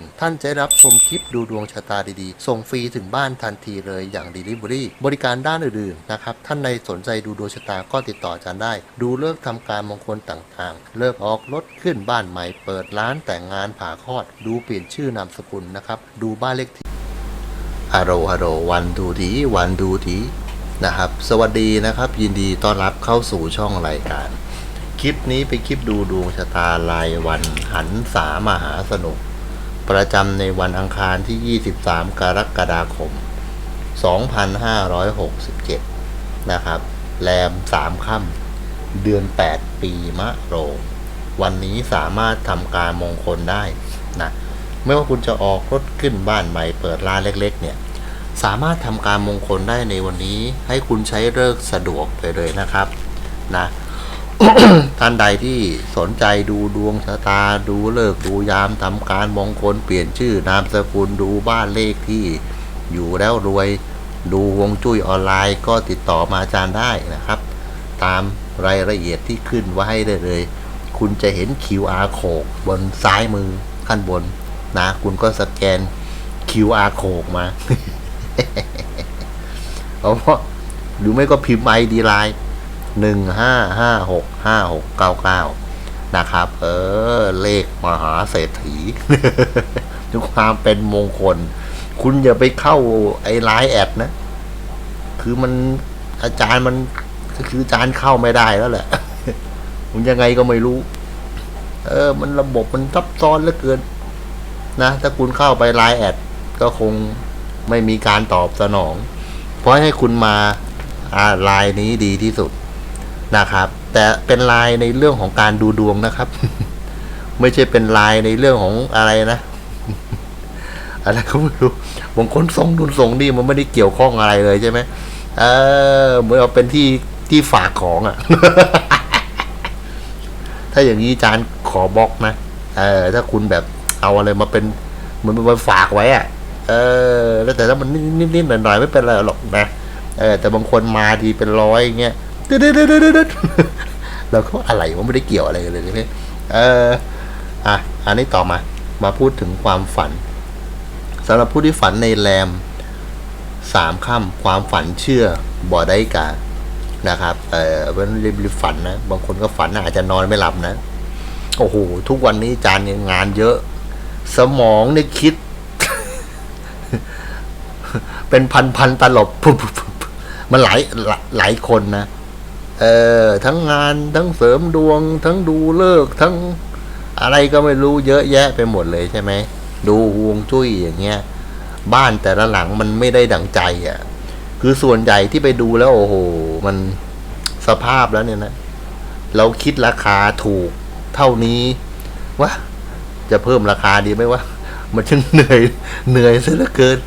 งท่านจะรับชมคลิปดูดวงชะตาดีๆ ส่งฟรีถึงบ้านทันทีเลยอย่าง Delivery บริการด้านอื่นๆนะครับ ท่านในสนใจดูดวงชะตาก็ติดต่ออาจารย์ได้ ดูเลิกษ์ทำการมงคลต่างๆ เลิกออกรถขึ้นบ้านใหม่ เปิดร้านแต่งงานผ่าคลอด ดูเปลี่ยนชื่อนามสกุลนะครับ ดูบ้านเลขที่ฮัลโหลฮัลโหลวันดูดีวันดูดีนะครับ สวัสดีนะครับ ยินดีต้อนรับเข้าสู่ช่องรายการคลิปนี้เป็นคลิปดูดวงชะตารายวันหันสามหาสนุก ประจำในวันอังคารที่ 23 กรกฎาคม 2567 นะครับ แรม 3 ค่ำ เดือน 8 ปีมะโรง วันนี้สามารถทำการมงคลได้นะ ไม่ว่าคุณจะออกรถขึ้นบ้านใหม่ เปิดร้านเล็ก ๆ เนี่ย สามารถทำการมงคลได้ในวันนี้ ให้คุณใช้เลิกสะดวกไปเลยนะครับ นะ ท่านใดที่สนใจดูดวงชะตาดูเลิกษ์ดูยามทำการมงคลเปลี่ยนชื่อนามสกุลดูบ้านเลขที่อยู่แล้วรวย ดูวงจุ้ยออนไลน์ก็ติดต่อมาอาจารย์ได้นะครับ ตามรายละเอียดที่ขึ้นไว้ได้เลย คุณจะเห็น QR code บนซ้ายมือขั้นบนนะ คุณก็สแกน QR code มาเอาเพราะหรือไม่ก็พิมพ์ ID ไลน์ หนึ่งห้าห้าหกห้าหกเก้าเก้านะครับ เออ เลขมหาเศรษฐีทุกความเป็นมงคล คุณอย่าไปเข้าไอ้ไลน์แอดนะ คือมันอาจารย์มันคืออาจารย์เข้าไม่ได้แล้วแหละมันยังไงก็ไม่รู้ เออ มันระบบมันซับซ้อนเหลือเกิน นะ ถ้าคุณเข้าไปไลน์แอดก็คงไม่มีการตอบสนอง เพราะให้คุณมาอ่าไลน์นี้ดีที่สุด นะครับ แต่เป็นลน์ในเรื่องของการดูดวงนะครับ ไม่ใช่เป็นลน์ในเรื่องของอะไรนะ อะไรก็ไม่รู้บางคนส่งนุนส่งนี่มันไม่ได้เกี่ยวข้องอะไรเลยใช่ไหมเออเหมือนเอาเป็นที่ที่ฝากของอะ่ะ ถ้าอย่างนี้จารย์ขอบล็อกนะเออถ้าคุณแบบเอาอะไรมาเป็นเหมันมาฝากไว้อะเออ แล้วแต่ถ้ามันนิดๆหน่อยๆไม่เป็นไรหรอกนะเออแต่บางคนมาทีเป็นร้อยอย่างเงี้ย ตึ๊ดๆๆๆๆเราก็อะไรวะไม่ได้เกี่ยวอะไรกันเลยใช่ไหมเอออะอันนี้ต่อมา มาพูดถึงความฝันสำหรับผู้ที่ฝันในแรมสามค่ำความฝันเชื่อบ่ได้กานะครับ เออเป็นรีบๆฝันนะ บางคนก็ฝันอาจจะนอนไม่หลับนะ โอ้โห ทุกวันนี้จารย์เนี่ยงานเยอะ สมองเนี่ยคิด เป็นพันพันๆตลบปุ๊บปุ๊บมันหลาหลายหลายคนนะ เออทั้งงานทั้งเสริมดวง ทั้งดูเลิกทั้งอะไรก็ไม่รู้เยอะแยะไปหมดเลยใช่ไหมดูฮวงจุ้ยอย่างเงี้ย บ้านแต่ละหลังมันไม่ได้ดังใจอะ คือส่วนใหญ่ที่ไปดูแล้วโอ้โห มันสภาพแล้วเนี่ยนะ เราคิดราคาถูกเท่านี้วะจะเพิ่มราคาดีไหมวะมันช่างเหนื่อยเหนื่อยซะเหลือเกิน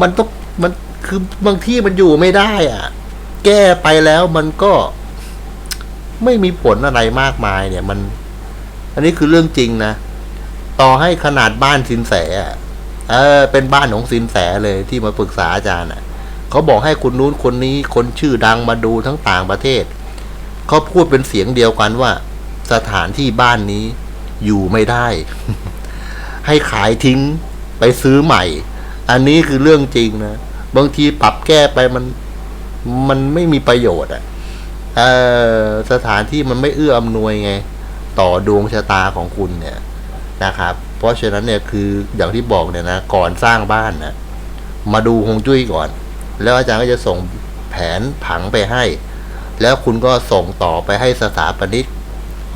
มันต้องมันคือบางที่มันอยู่ไม่ได้ อะ แก้ไปแล้วมันก็ไม่มีผลอะไรมากมายเนี่ยมัน อันนี้คือเรื่องจริงนะ ต่อให้ขนาดบ้านสินแสอะเออ เป็นบ้านของสินแสเลยที่มาปรึกษาอาจารย์อะเขาบอกให้คนนู้นคนนี้คนชื่อดังมาดูทั้งต่างประเทศ เขาพูดเป็นเสียงเดียวกันว่า สถานที่บ้านนี้อยู่ไม่ได้ ให้ขายทิ้งไปซื้อใหม่ อันนี้คือเรื่องจริงนะ บางทีปรับแก้ไปมัน มันไม่มีประโยชน์อะเออสถานที่มันไม่เอื้ออำนวยไง ต่อดวงชะตาของคุณเนี่ยนะครับ เพราะฉะนั้นเนี่ยคืออย่างที่บอกเนี่ยนะก่อนสร้างบ้านนะมาดูฮงจุ้ยก่อน แล้วอาจารย์ก็จะส่งแผนผังไปให้ แล้วคุณก็ส่งต่อไปให้สถาปนิก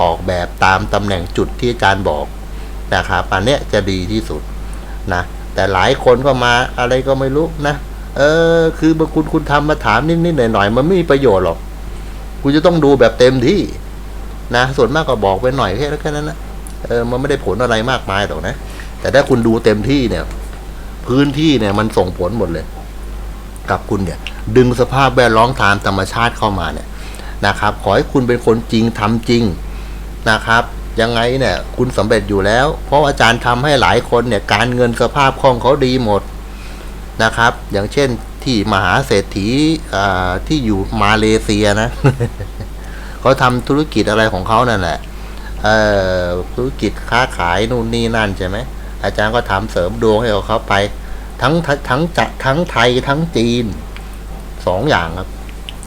ออกแบบตามตำแหน่งจุดที่อาจารย์บอกนะครับอันเนี้ยจะดีที่สุดนะแต่หลายคนก็มาอะไรก็ไม่รู้นะ เออ คือบางคุณคุณทำมาถามนิดๆหน่อยๆมันไม่มีประโยชน์หรอกคุณจะต้องดูแบบเต็มที่นะส่วนมากก็บอกไปหน่อยแค่แค่นั้นนะเออมันไม่ได้ผลอะไรมากมายหรอกนะแต่ถ้าคุณดูเต็มที่เนี่ย พื้นที่เนี่ยมันส่งผลหมดเลย กับคุณเนี่ย ดึงสภาพแวดล้อมตามธรรมชาติเข้ามาเนี่ยนะครับ ขอให้คุณเป็นคนจริงทำจริงนะครับ ยังไงเนี่ย คุณสำเร็จอยู่แล้ว เพราะอาจารย์ทำให้หลายคนเนี่ย การเงินสภาพคล่องเขาดีหมด นะครับ อย่างเช่นที่มหาเศรษฐีที่อยู่มาเลเซียนะเขาทำธุรกิจอะไรของเขานั่นแหละธุรกิจค้าขายนู่นนี่นั่นใช่ไหมอาจารย์ก็ทำเสริมดวงให้กับเขาไป ทั้งทั้งจะทั้งไทยทั้งจีนสองอย่างครับ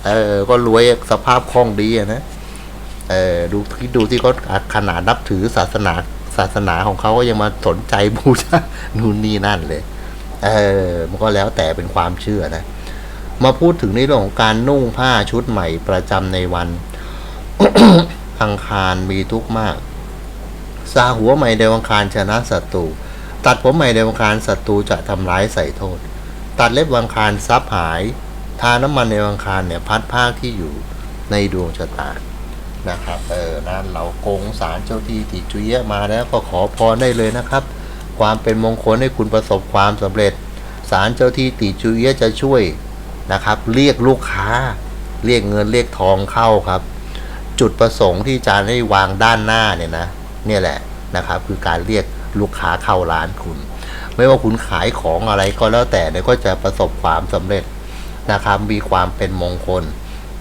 เออก็รวยสภาพคล่องดีนะเออดูที่ดูที่เขาขนาดนับถือศาสนาศาสนาของเขาก็ยังมาสนใจบูชานู่นนี่นั่นเลย เออมันก็แล้วแต่เป็นความเชื่อนะ มาพูดถึงในเรื่องของการนุ่งผ้าชุดใหม่ประจำในวัน อังคารมีทุกข์มากซาหัวใหม่ในวันอังคารชนะศัตรูตัดผมใหม่ในวันอังคารศัตรูจะทำร้ายใส่โทษ ตัดเล็บวังคารทรัพย์หาย ทาน้ำมันในวังคารเนี่ยพัดผ้าที่อยู่ในดวงชะตานะครับ เออนั่นเราโกงสารเจ้าที่ติจุเยะมาแล้วก็ขอพรได้เลยนะครับ ความเป็นมงคลให้คุณประสบความสำเร็จ สารเจ้าที่ติจุเยจะช่วยนะครับ เรียกลูกค้า เรียกเงินเรียกทองเข้าครับ จุดประสงค์ที่อาจารย์ได้วางด้านหน้าเนี่ยนะเนี่ยแหละนะครับ คือการเรียกลูกค้าเข้าร้านคุณ ไม่ว่าคุณขายของอะไรก็แล้วแต่เนี่ยก็จะประสบความสำเร็จนะครับ มีความเป็นมงคล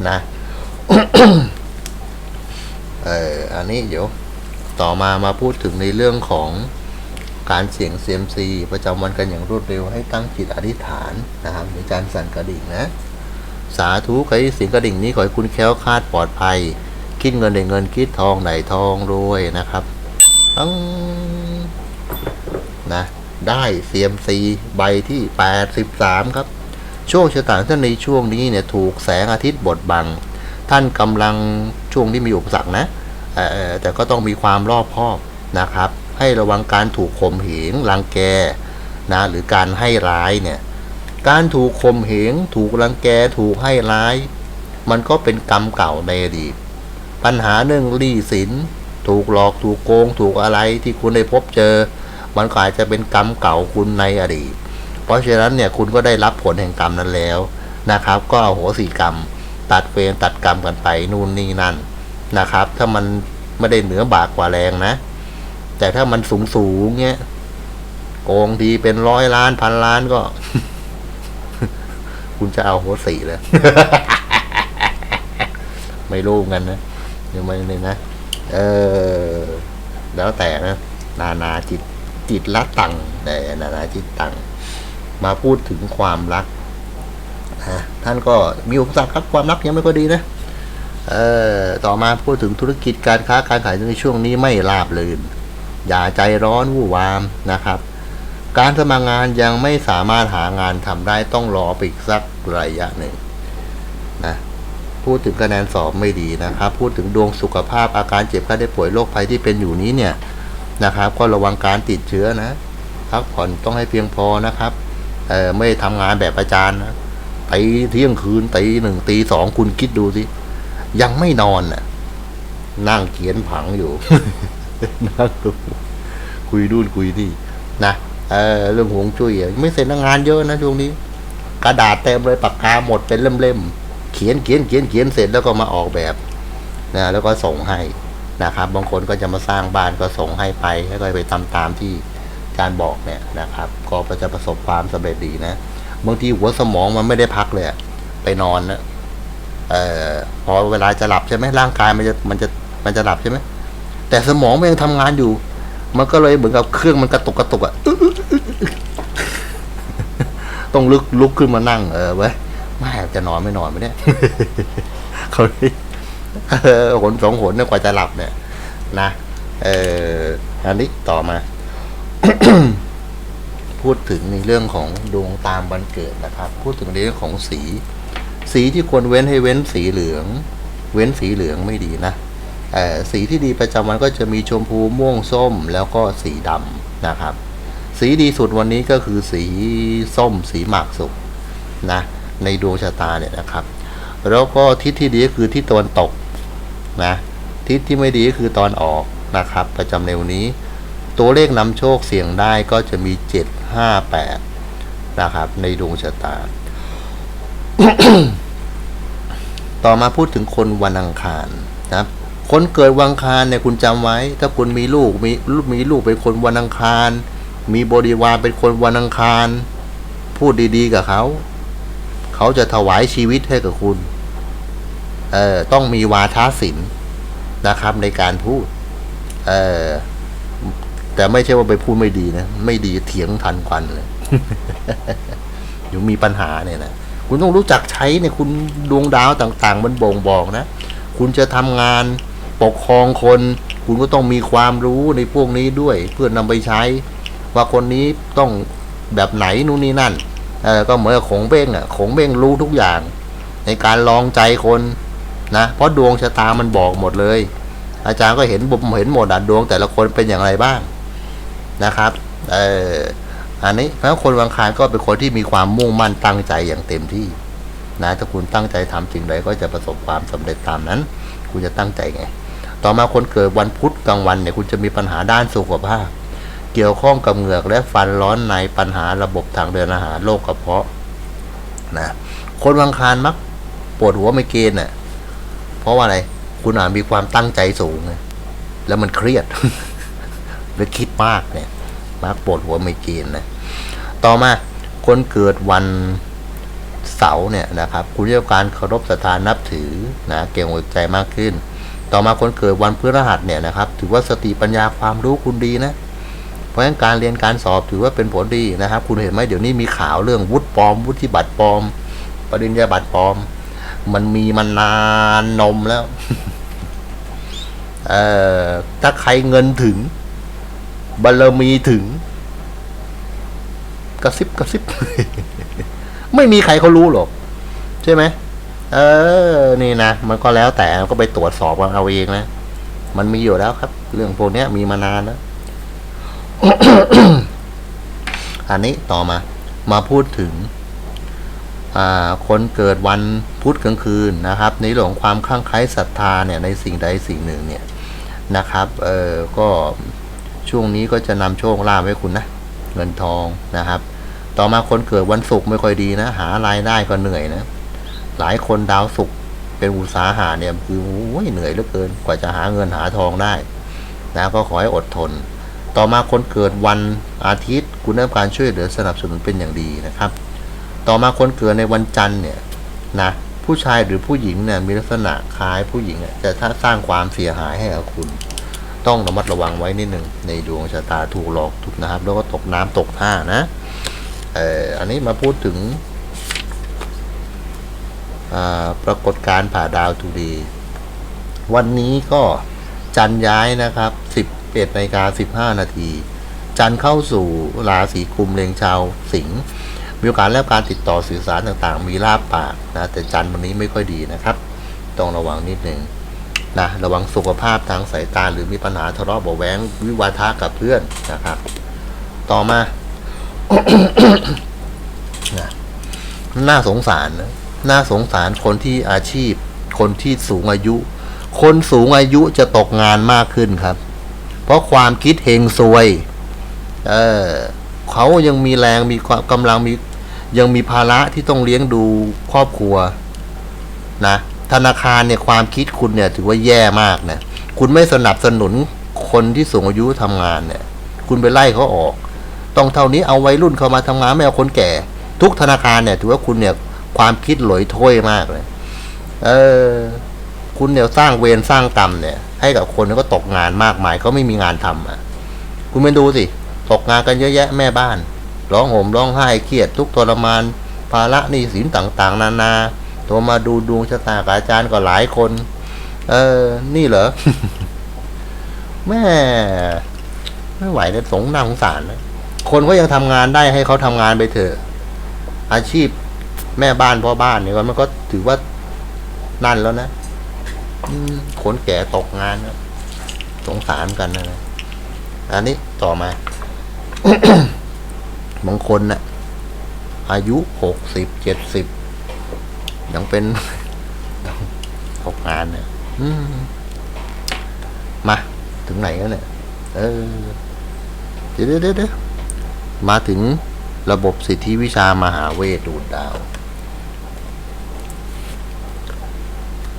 นะเอออันนี้เดี๋ยวต่อมามาพูดถึงในเรื่องของ การเสี่ยงเซียมซีประจำวันกันอย่างรวดเร็วให้ตั้งจิตอธิษฐานนะครับในการสั่นกระดิ่งนะ สาธุใครเสียงกระดิ่งนี้ขอให้คุณแค้วคาดปลอดภัย คิดเงินได้เงินคิดทองไหนทองรวยนะครับตั้งนะได้เซียมซีใบที่ 83 ครับ โชคชะตาท่านในช่วงนี้เนี่ยถูกแสงอาทิตย์บดบัง ท่านกำลังช่วงที่มีอุปสรรคนะแต่ก็ต้องมีความรอบคอบนะครับ ให้ระวังการถูกข่มเหงรังแกนะหรือการให้ร้ายเนี่ยการถูกข่มเหงถูกรังแกถูกให้ร้าย มันก็เป็นกรรมเก่าในอดีตปัญหาเรื่องหนี้สินถูกหลอกถูกโกง ถูกอะไรที่คุณได้พบเจอ มันก็อาจจะเป็นกรรมเก่าคุณในอดีต เพราะฉะนั้นเนี่ยคุณก็ได้รับผลแห่งกรรมนั้นแล้วนะครับ ก็โหสิกรรม ตัดเวรตัดกรรมกันไปนู่นนี่นั่นนะครับ ถ้ามันไม่ได้เหนือบากกว่าแรงนะ แต่ถ้ามันสูงสูงเงี้ยโกงทีเป็นร้อยล้านพันล้านก็ คุณจะเอาโหสิเลยไม่รู้เหมือนกันนะเดี๋ยวไม่เลยนะเออ แล้วแต่นะ นานาจิตจิตละตังแต่นานาจิตตังมาพูดถึงความรักนะท่านก็มีอุปสรรคครับความรักยังไม่ก็ดีนะเออต่อมาพูดถึงธุรกิจการค้าการขายในช่วงนี้ไม่ราบรื่น อย่าใจร้อนวู่วามนะครับ การสมัครงานยังไม่สามารถหางานทำได้ต้องรอไปอีกสักระยะหนึ่งนะพูดถึงคะแนนสอบไม่ดีนะครับ พูดถึงดวงสุขภาพอาการเจ็บไข้ได้ป่วยโรคภัยที่เป็นอยู่นี้เนี่ยนะครับ ก็ระวังการติดเชื้อนะพักผ่อนต้องให้เพียงพอนะครับเออไม่ทำงานแบบอาจารย์นะตีเที่ยงคืนตีหนึ่งตีสองคุณคิดดูสิยังไม่นอนน่ะนั่งเขียนผังอยู่ นั่งดูคุยนู่นคุยนี่นะเออเรื่องหวงจุ้ยไม่เสร็จนะงานเยอะนะช่วงนี้ กระดาษเต็มเลยปากกาหมดเป็นเล่มๆเขียนเขียนเขียนเขียนเสร็จแล้วก็มาออกแบบนะแล้วก็ส่งให้นะครับ บางคนก็จะมาสร้างบ้านก็ส่งให้ไปแล้วก็ไปทำตามที่อาจารย์บอกเนี่ยนะครับ ก็จะประสบความสำเร็จดีนะบางทีหัวสมองมันไม่ได้พักเลยไปนอนนะเอ่อพอเวลาจะหลับใช่ไหมร่างกายมันจะมันจะมันจะหลับใช่ไหม แต่สมองมันยังทำงานอยู่ มันก็เลยเหมือนกับเครื่องมันกระตุกกระตุกอะต้องลุกลุกขึ้นมานั่ง เออเว้ยไม่จะนอนไม่นอนไหมเนี่ยเขาเลยเออหนสองหนเนี่ยกว่าจะหลับเนี่ย นะเอออันนี้ต่อมา พูดถึงในเรื่องของดวงตามวันเกิดนะครับ พูดถึงในเรื่องของสี สีที่ควรเว้นให้เว้นสีเหลือง เว้นสีเหลืองไม่ดีนะเออ สีที่ดีประจำวันก็จะมีชมพูม่วงส้มแล้วก็สีดำนะครับ สีดีสุดวันนี้ก็คือสีส้มสีหมากสุกนะในดวงชะตาเนี่ยนะครับ แล้วก็ทิศที่ดีก็คือทิศตะวันตกนะทิศที่ไม่ดีก็คือตอนออกนะครับ ประจำในวันนี้ ตัวเลขนำโชคเสี่ยงได้ก็จะมีเจ็ดห้าแปดนะครับ ในดวงชะตา ต่อมาพูดถึงคนวันอังคารนะครับ คนเกิดวันอังคารเนี่ยคุณจำไว้ ถ้าคุณมีลูกมีลูกมีลูกเป็นคนวันอังคาร มีบริวารเป็นคนวันอังคาร พูดดีๆกับเขา เขาจะถวายชีวิตให้กับคุณ เอ่อต้องมีวาทศิลป์นะครับในการพูด เอ่อแต่ไม่ใช่ว่าไปพูดไม่ดีนะ ไม่ดีเถียงทันควันเลยเดี๋ยวมีปัญหาเนี่ยนะคุณต้องรู้จักใช้เนี่ยคุณดวงดาวต่าง ๆ มันบ่งบอกนะ คุณจะทำงาน ปกครองคน คุณก็ต้องมีความรู้ในพวกนี้ด้วย เพื่อนำไปใช้ ว่าคนนี้ต้องแบบไหนนู่นนี่นั่นเออก็เหมือนกับขงเบ้งอะของเบ้งรู้ทุกอย่าง ในการลองใจคนนะเพราะดวงชะตามันบอกหมดเลย อาจารย์ก็เห็นผมเห็นหมดอะดวงแต่ละคนเป็นอย่างไรบ้างนะครับเอออันนี้เพราะคนวังคารก็เป็นคนที่มีความมุ่งมั่นตั้งใจอย่างเต็มที่นะถ้าคุณตั้งใจทำสิ่งใดก็จะประสบความสำเร็จตามนั้น คุณจะตั้งใจไง ต่อมาคนเกิดวันพุธกลางวันเนี่ยคุณจะมีปัญหาด้านสุขภาพ เกี่ยวข้องกับเหงือกและฟันร้อนในปัญหาระบบทางเดินอาหารโรคกระเพาะนะคนวังคารมักปวดหัวไมเกรนเน่ะเพราะว่าอะไรคุณอาจมีความตั้งใจสูง แล้วมันเครียดหรือคิดมากเนี่ยมักปวดหัวไมเกรนนะต่อมาคนเกิดวันเสาร์เนี่ยนะครับ คุณจะมีการเคารพศรัทธานับถือนะเก่งหัวใจมากขึ้น ต่อมาคนเกิดวันพฤหัสเนี่ยนะครับ ถือว่าสติปัญญาความรู้คุณดีนะ เพราะฉะนั้นการเรียนการสอบถือว่าเป็นผลดีนะครับ คุณเห็นไหมเดี๋ยวนี้มีข่าวเรื่องวุฒิปลอม วุฒิบัตรปลอม ปริญญาบัตรปลอม มันมีมานานนมแล้ว เอ่อถ้าใครเงินถึงบารมีถึง กระซิบกระซิบ ไม่มีใครเขารู้หรอก ใช่ไหม เออ นี่นะ มันก็แล้วแต่ก็ไปตรวจสอบกันเอาเองนะ มันมีอยู่แล้วครับ เรื่องพวกนี้มีมานานแล้ว อันนี้ต่อมา มาพูดถึง อ่า คนเกิดวันพุธกลางคืนนะครับ ในเรื่องความข้างไคล้ศรัทธาเนี่ยในสิ่งใดสิ่งหนึ่งเนี่ยนะครับ เออก็ช่วงนี้ก็จะนำโชคลาภให้คุณนะ เงินทองนะครับ ต่อมาคนเกิดวันศุกร์ไม่ค่อยดีนะ หารายได้ก็เหนื่อยนะ หลายคนดาวศุกเป็นอุตสาหะเนี่ยคือโอ้ยเหนื่อยเหลือเกินกว่าจะหาเงินหาทองได้นะก็ขอให้อดทน ต่อมาคนเกิดวันอาทิตย์คุณได้รับการช่วยเหลือสนับสนุนเป็นอย่างดีนะครับ ต่อมาคนเกิดในวันจันทร์เนี่ยนะผู้ชายหรือผู้หญิงเนี่ยมีลักษณะคล้ายผู้หญิงจะถ้าสร้างความเสียหายให้กับคุณ ต้องระมัดระวังไว้นิดหนึ่งในดวงชะตาถูกหลอกถูกนะครับ แล้วก็ตกน้ำตกท่านะเอออันนี้มาพูดถึง ปรากฏการผ่าดาวทูดีวันนี้ก็จันย้ายนะครับ 11นาฬิกา15 นาที จันเข้าสู่ราศีกุมเลงชาวสิงห์มีโอกาสและการติดต่อสื่อสารต่างๆ มีลาบปากนะแต่จันวันนี้ไม่ค่อยดีนะครับ ต้องระวังนิดหนึ่งนะระวังสุขภาพทางสายตาหรือมีปัญหาทะเลาะเบาะแว้งวิวาทะกับเพื่อนนะครับ ต่อมานะน่าสงสารนะ น่าสงสารคนที่อาชีพ คนที่สูงอายุ คนสูงอายุจะตกงานมากขึ้นครับ เพราะความคิดเฮงซวย เออเขายังมีแรงมีความกำลังมียังมีภาระที่ต้องเลี้ยงดูครอบครัวนะธนาคารเนี่ยความคิดคุณเนี่ย ถือว่าแย่มากนะคุณไม่สนับสนุนคนที่สูงอายุทำงานเนี่ย คุณไปไล่เขาออก ต้องเท่านี้เอาวัยรุ่นเข้ามาทำงานไม่เอาคนแก่ ทุกธนาคารเนี่ย ถือว่าคุณเนี่ย ความคิดหลอยถ้วยมากเลย เออ คุณเนี่ยวสร้างเวรสร้างกรรมเนี่ย ให้กับคนที่ก็ตกงานมากมายเขาไม่มีงานทำอะ คุณไปดูสิ ตกงานกันเยอะแยะแม่บ้าน ร้องห่มร้องไห้เครียดทุกทรมาน ภาระหนี้สินต่างๆ นานาโทรมาดูดวงชะตากอาจารย์ก็หลายคน เออ นี่เหรอแม่ไม่ไหวเลยสงน่าสงสารนะคนก็ยังทำงานได้ให้เขาทำงานไปเถอะอาชีพ แม่บ้านพ่อบ้านเนี่ยมันก็ถือว่านั่นแล้วนะอืมคนแก่ตกงานนะสงสารกันนะอันนี้ต่อมาบางคนนะ่ะ อายุหกสิบเจ็ดสิบยังเป็นตกงานเนี่ยมา ถึงไหนแล้วเนี่ย เออดี๋ยวเดี๋ยวเดี๋ยวมาถึงระบบสิทธิวิชามหาเวทดูดดาว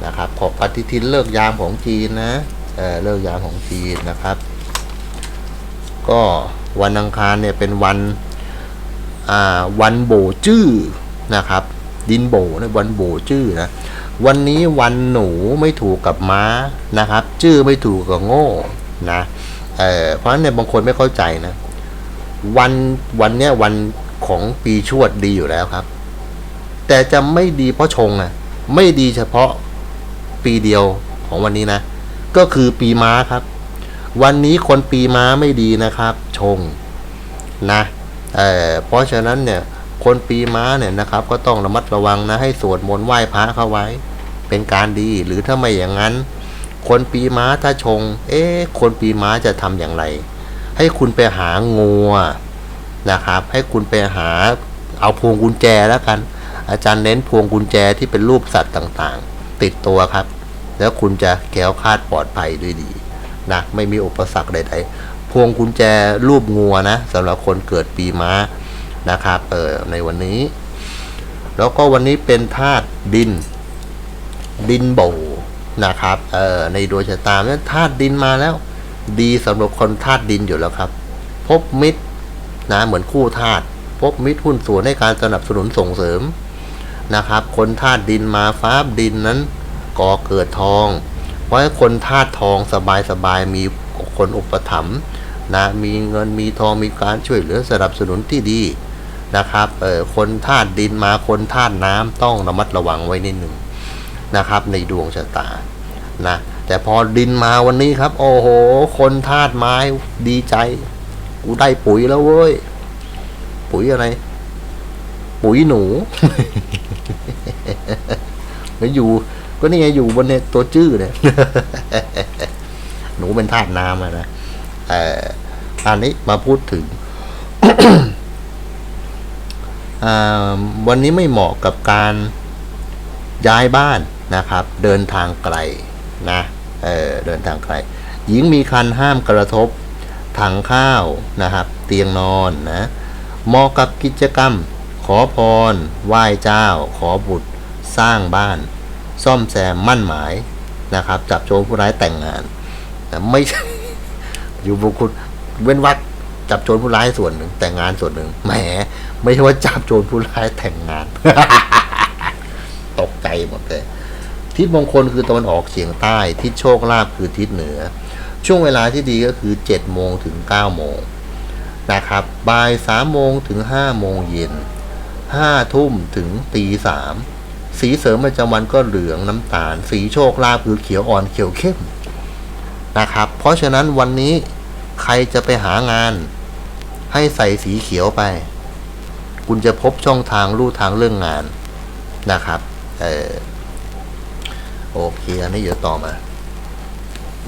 นะครับขอบปฏิทินเลิกยามของจีนนะเออเลิกยามของจีนนะครับ ก็วันอังคารเนี่ยเป็นวันอ่าวันโบจื้อนะครับ ดินโบนะวันโบจื้อนะวันนี้วันหนูไม่ถูกกับม้านะครับ จื้อไม่ถูกกับโง่นะเออเพราะฉะนั้นเนี่ยบางคนไม่เข้าใจนะวันวันเนี้ยวันของปีชวดดีอยู่แล้วครับ แต่จะไม่ดีเพราะชงอะไม่ดีเฉพาะ ปีเดียวของวันนี้นะ ก็คือปีม้าครับ วันนี้คนปีม้าไม่ดีนะครับ ชงนะเออเพราะฉะนั้นเนี่ยคนปีม้าเนี่ยนะครับ ก็ต้องระมัดระวังนะให้สวดมนต์ไหว้พระเข้าไว้ เป็นการดีหรือถ้าไม่อย่างนั้น คนปีม้าถ้าชง เอ๊ะคนปีม้าจะทำอย่างไร ให้คุณไปหางัวนะครับ ให้คุณไปหาเอาพวงกุญแจแล้วกัน อาจารย์เน้นพวงกุญแจที่เป็นรูปสัตว์ต่างๆ ติดตัวครับ แล้วคุณจะแก้วคาดปลอดภัยด้วยดีนะไม่มีอุปสรรคใดๆ พวงกุญแจรูปงัวนะสำหรับคนเกิดปีม้านะครับเออในวันนี้ แล้วก็วันนี้เป็นธาตุดิน ดินโบนะครับเออในดวงชะตาเนี่ยธาตุดินมาแล้ว ดีสำหรับคนธาตุดินอยู่แล้วครับ พบมิตรนะเหมือนคู่ธาตุพบมิตรหุ้นส่วนให้การสนับสนุนส่งเสริมนะครับ คนธาตุดินมาฟ้าดินนั้น ก่อเกิดทองเพราะคนธาตุทองสบายสบายๆมีคนอุปถัมภ์นะมีเงินมีทองมีการช่วยเหลือสนับสนุนที่ดีนะครับเออคนธาตุดินมาคนธาตุน้ำต้องระมัดระวังไว้นิดหนึ่งนะครับในดวงชะตานะแต่พอดินมาวันนี้ครับ โอ้โห คนธาตุไม้ดีใจ กูได้ปุ๋ยแล้วเว้ย ปุ๋ยอะไร ปุ๋ยหนูแล้วอยู่ ก็นี่ไงอยู่บนเนี่ยตัวจื้อเนี่ยหนูเป็นธาตุน้ำอะนะเอ่ออันนี้มาพูดถึงอ่าวันนี้ไม่เหมาะกับการย้ายบ้านนะครับ เดินทางไกลนะเออเดินทางไกล หญิงมีคันห้ามกระทบถังข้าวนะครับ เตียงนอนนะเหมาะกับกิจกรรม ขอพร ไหว้เจ้า ขอบุตร สร้างบ้าน ซ่อมแซมมั่นหมายนะครับ จับโจรผู้ร้ายแต่งงานแต่ไม่ใช่อยู่บุคคลเว้นวักจับโจรผู้ร้ายส่วนหนึ่ง แต่งงานส่วนหนึ่งแหม ไม่ใช่ว่าจับโจรผู้ร้ายแต่งงาน ตกใจหมดเลยทิศมงคลคือตะวันออกเฉียงใต้ ทิศโชคลาภคือทิศเหนือ ช่วงเวลาที่ดีก็คือ7โมงถึง9โมงนะครับบ่าย3โมงถึง5โมงเย็น5ทุ่มถึงตี3 สีเสริมประจำวันก็เหลืองน้ำตาล สีโชคลาภคือเขียวอ่อนเขียวเข้มนะครับ เพราะฉะนั้นวันนี้ใครจะไปหางาน ให้ใส่สีเขียวไป คุณจะพบช่องทางลู่ทางเรื่องงานนะครับเออโอเค อันนี้เดี๋ยวต่อมา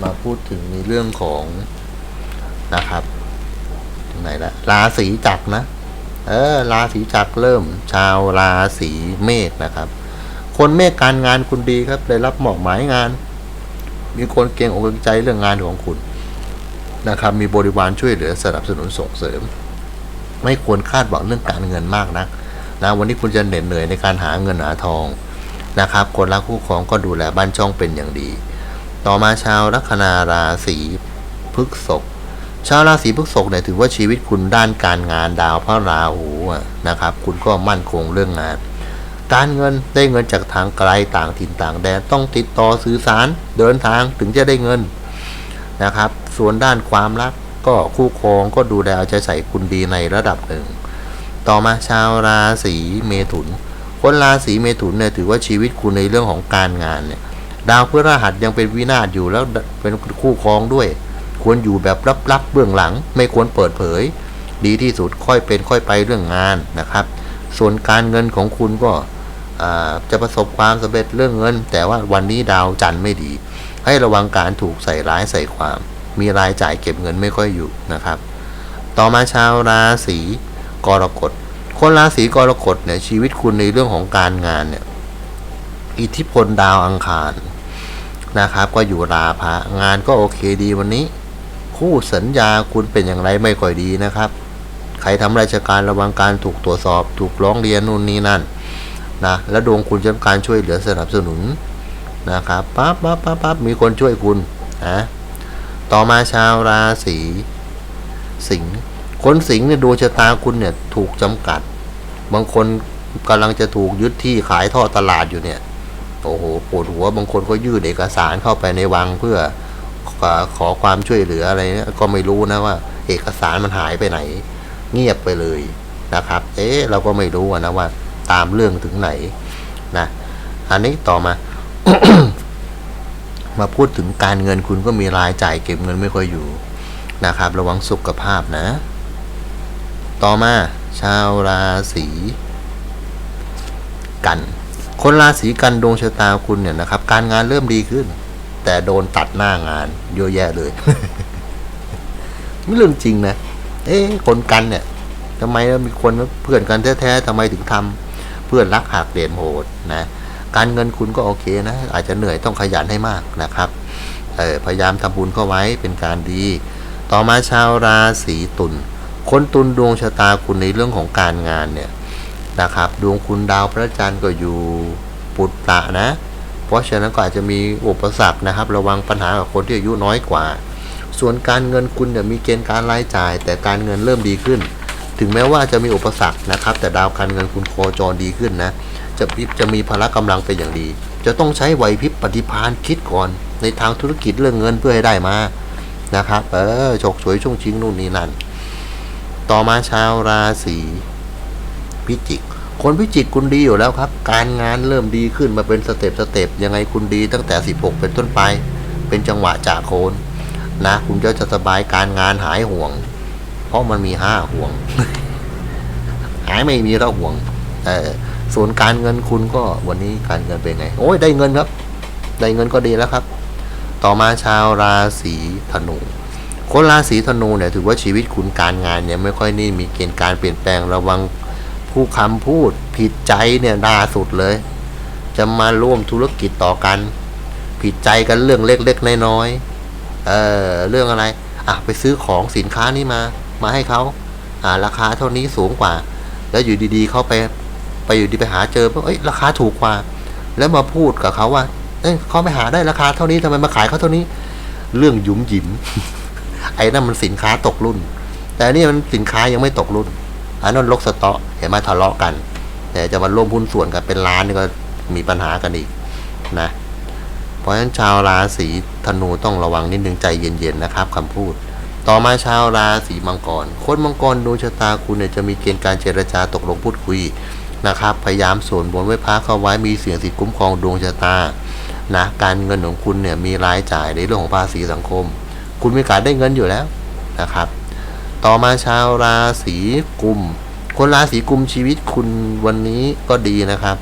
มาพูดถึงในเรื่องของนะครับถึงไหนละราศีจักรนะ เออราศีจักรเริ่ม ชาวราศีเมษนะครับ คนเมษการงานคุณดีครับ ได้รับหมอกหมายงาน มีคนเก่งอกเก่งใจเรื่องงานของคุณนะครับ มีบริวารช่วยเหลือสนับสนุนส่งเสริม ไม่ควรคาดหวังเรื่องการเงินมากนะนะวันนี้คุณจะเหน็ดเหนื่อยในการหาเงินหาทองนะครับ คนรักคู่ครองก็ดูแลบ้านช่องเป็นอย่างดี ต่อมาชาวลัคนาราศีพฤกษภชาวราศีพฤษภเนี่ยถือว่าชีวิตคุณด้านการงานดาวพระราหูนะครับ คุณก็มั่นคงเรื่องงาน การเงินได้เงินจากทางไกลต่างถิ่นต่างแดนต้องติดต่อสื่อสารเดินทางถึงจะได้เงินนะครับ ส่วนด้านความรักก็คู่ครองก็ดูแลเอาใจใส่คุณดีในระดับหนึ่ง ต่อมาชาวราศีเมถุน คนราศีเมถุนเนี่ยถือว่าชีวิตคุณในเรื่องของการงานเนี่ยดาวพฤหัสยังเป็นวินาศอยู่แล้วเป็นคู่ครองด้วย ควรอยู่แบบลับๆเบื้องหลัง ไม่ควรเปิดเผย ดีที่สุดค่อยเป็นค่อยไปเรื่องงานนะครับ ส่วนการเงินของคุณก็จะประสบความสำเร็จเรื่องเงิน แต่ว่าวันนี้ดาวจันทร์ไม่ดี ให้ระวังการถูกใส่ร้ายใส่ความ มีรายจ่ายเก็บเงินไม่ค่อยอยู่นะครับ ต่อมาชาวราศีกรกฎคนราศีกรกฎเนี่ยชีวิตคุณในเรื่องของการงานเนี่ยอิทธิพลดาวอังคารนะครับ ก็อยู่ราพะงานก็โอเคดีวันนี้ คู่สัญญาคุณเป็นอย่างไรไม่ค่อยดีนะครับ ใครทำราชการระวังการถูกตรวจสอบ ถูกร้องเรียนนู่นนี่นั่นนะและดวงคุณจะการช่วยเหลือสนับสนุนนะครับปั๊บปั๊บปั๊บปั๊บมีคนช่วยคุณนะต่อมาชาวราศีสิงห์คนสิงห์เนี่ยดวงชะตาคุณเนี่ยถูกจำกัด บางคนกำลังจะถูกยึดที่ขายท่อตลาดอยู่เนี่ยโอ้โหปวดหัวบางคนก็ยื่นเอกสารเข้าไปในวังเพื่อขอความช่วยเหลืออะไรเนี่ยก็ไม่รู้นะว่า เอกสารมันหายไปไหน เงียบไปเลยนะครับ เอ๊ะเราก็ไม่รู้นะว่าตามเรื่องถึงไหนนะอันนี้ต่อมา มาพูดถึงการเงินคุณก็มีรายจ่ายเก็บเงินไม่ค่อยอยู่นะครับ ระวังสุขภาพนะ ต่อมาชาวราศีกัน คนราศีกันดวงชะตาคุณเนี่ยนะครับ การงานเริ่มดีขึ้น แต่โดนตัดหน้างานเยอะแยะเลยไม่เรื่องจริงนะ เอ๊ะคนกันเนี่ยทำไมมีคนเพื่อนกันแท้ๆทำไมถึงทำเพื่อนรักหักเปลี่ยนโหดนะการเงินคุณก็โอเคนะ อาจจะเหนื่อยต้องขยันให้มากนะครับเออพยายามทำบุญเข้าไว้เป็นการดี ต่อมาชาวราศีตุลคนตุลดวงชะตาคุณในเรื่องของการงานเนี่ยนะครับ ดวงคุณดาวพระจันทร์ก็อยู่ปุตตะนะ เพราะฉะนั้นก็อาจจะมีอุปสรรคนะครับ ระวังปัญหากับคนที่อายุน้อยกว่า ส่วนการเงินคุณเนี่ยมีเกณฑ์การรายจ่าย แต่การเงินเริ่มดีขึ้น ถึงแม้ว่าจะมีอุปสรรคนะครับ แต่ดาวการเงินคุณโคจรดีขึ้นนะ จะจะมีพละกำลังเป็นอย่างดี จะต้องใช้ไหวพริบปฏิภาณคิดก่อน ในทางธุรกิจเรื่องเงินเพื่อให้ได้มานะครับ เออฉกฉวยช่วงชิงนู่นนี่นั่น ต่อมาชาวราศีพิจิกคนพิจิกคุณดีอยู่แล้วครับ การงานเริ่มดีขึ้นมาเป็นสเต็ปสเต็ปยังไงคุณดีตั้งแต่ 16 เป็นต้นไป เป็นจังหวะจากโคน นะคุณก็จะสบายการงานหายห่วง เพราะมันมีห้าห่วง หายไม่มีแล้วห่วง เออส่วนการเงินคุณก็วันนี้การเงินเป็นไง โอ้ยได้เงินครับ ได้เงินก็ดีแล้วครับ ต่อมาชาวราศีธนูคนราศีธนูเนี่ยถือว่าชีวิตคุณการงานเนี่ยไม่ค่อยนี่มีเกณฑ์การเปลี่ยนแปลงระวังผู้คำพูดผิดใจเนี่ยด่าสุดเลย จะมาร่วมธุรกิจต่อกัน ผิดใจกันเรื่องเล็กๆน้อยๆ เออเรื่องอะไรอะไปซื้อของสินค้านี้มา มาให้เขาอ่าราคาเท่านี้สูงกว่า แล้วอยู่ดีๆเขาไปไปอยู่ดีไปหาเจอเอ้ยราคาถูกกว่า แล้วมาพูดกับเขาว่า เอ้ยเขาไปหาได้ราคาเท่านี้ทำไมมาขายเขาเท่านี้ เรื่องหยุมหยิม ไอ้นั่นมันสินค้าตกรุ่น แต่นี่มันสินค้ายังไม่ตกรุ่นอันนั้นลกสต็อกเห็นไหมทะเลาะกัน แต่จะมาร่วมหุ้นส่วนกันเป็นล้านนี่ก็มีปัญหากันอีกนะ เพราะฉะนั้นชาวราศีธนูต้องระวังนิดนึงใจเย็นๆนะครับคำพูด ต่อมาชาวราศีมังกร คนมังกรดวงชะตาคุณเนี่ยจะมีเกณฑ์การเจรจาตกลงพูดคุยนะครับ พยายามส่วนบนไว้พักเข้าไว้มีเสียงสิทธิ์คุ้มครองดวงชะตานะการเงินของคุณเนี่ยมีรายจ่ายในเรื่องของภาษีสังคม คุณมีกาสได้เงินอยู่แล้วนะครับ ต่อมาชาวราศีกุม คนราศีกุมชีวิตคุณวันนี้ก็ดีนะครับ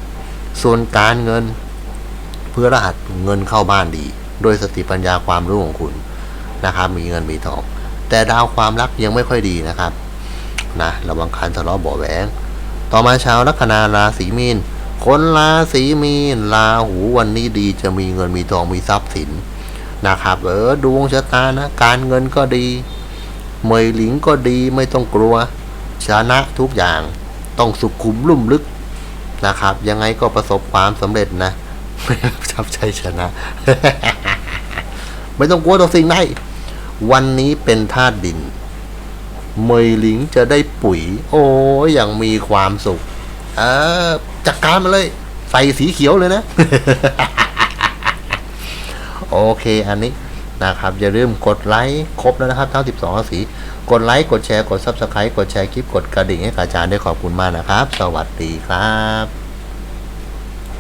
ส่วนการเงิน เพื่อรหัสเงินเข้าบ้านดี โดยสติปัญญาความรู้ของคุณนะครับ มีเงินมีทอง แต่ดาวความรักยังไม่ค่อยดีนะครับนะระวังคันทะเลาะเบาะแหวงต่อมาชาวลัคนาราศีมีนคนราศีมีนราหูวันนี้ดีจะมีเงินมีทองมีทรัพย์สินนะครับ เออดวงชะตานะ การเงินก็ดีเมยหลิงก็ดีไม่ต้องกลัวชนะทุกอย่าง ต้องสุขุมลุ่มลึกนะครับ ยังไงก็ประสบความสำเร็จนะ ทับใจชนะ ไม่ต้องกลัวต่อสิ่งใดวันนี้เป็นธาตุดิน เมยหลิงจะได้ปุ๋ย โอ้ยอย่างมีความสุข เออจัดการมาเลย ใส่สีเขียวเลยนะ โอเคอันนี้นะครับ อย่าลืมกดไลค์ครบแล้วนะครับ ทั้ง 12ราศีกดไลค์ กดแชร์ กด Subscribe กดแชร์คลิป กดกระดิ่งให้กับอาจารย์ได้วยขอบคุณมากนะครับ สวัสดีครับ